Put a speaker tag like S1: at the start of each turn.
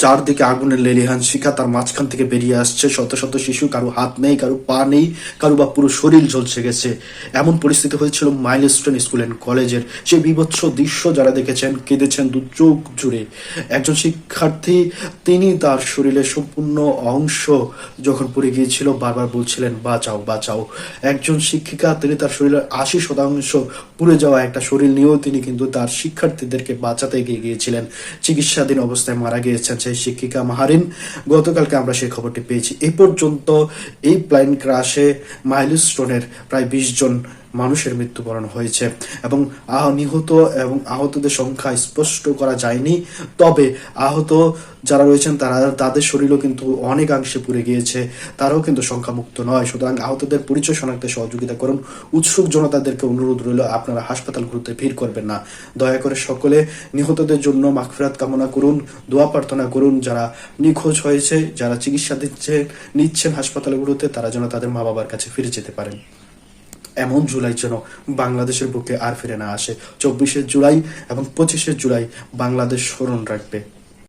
S1: চারদিকে আগুনের লেলিহান শিখা তার মাঝখান থেকে বেরিয়ে আসছে। শত শত শিশু, কারও হাত নেই, কারও পা নেই, কারও বা পুরো শরীর ঝলসে গেছে। এমন পরিস্থিতি হয়েছিল মাইলস্টোন স্কুল অ্যান্ড কলেজের। সেই বিভৎস দৃশ্য যারা দেখেছেন, কেঁদেছেন দু চোখ জুড়ে। একজন শিক্ষার্থী, তিনি তার শরীরের সম্পূর্ণ অংশ যখন পড়ে গিয়েছিল, বারবার বলছিলেন, বাঁচাও বাঁচাও। একজন শিক্ষিকা, তিনি তার শরীরের আশি শতাংশ পুড়ে যাওয়া একটা শরীর নিয়েও তিনি কিন্তু তার শিক্ষার্থীদেরকে বাঁচাতে এগিয়ে গিয়েছিলেন। চিকিৎসাধীন অবস্থায় মারা গিয়েছেন শিক্ষিকা মাহারিন। গতকালকে আমরা সেই খবরটি পেয়েছি। এ পর্যন্ত এই প্লেন ক্রাশে মাইলস্টোনের প্রায় বিশ জন মানুষের মৃত্যুবরণ হয়েছে এবং নিহত এবং আহতদের সংখ্যা স্পষ্ট করা যায়নি। তবে আহত যারা রয়েছেন, তারা, তাদের শরীরও কিন্তু অনেকাংশে পুড়ে গিয়েছে। তারাও কিন্তু সংখ্যামুক্ত নয়। সুতরাং আহতদের পরিচয় শনাক্তে সহযোগিতা করুন। উৎসুক জনতাদেরকে অনুরোধ রইল, আপনারা হাসপাতালগুলোতে ভিড় করবেন না। দয়া করে সকলে নিহতদের জন্য মাগফিরাত কামনা করুন, দোয়া প্রার্থনা করুন। যারা নিখোঁজ হয়েছে, যারা চিকিৎসা দিচ্ছে, নিচ্ছেন হাসপাতালগুলোতে, তারা যেন তাদের মা বাবার কাছে ফিরে যেতে পারেন। এমন জুলাই যেন বাংলাদেশের বুকে আর ফিরে না আসে। চব্বিশে জুলাই এবং পঁচিশে জুলাই বাংলাদেশ স্মরণ রাখবে।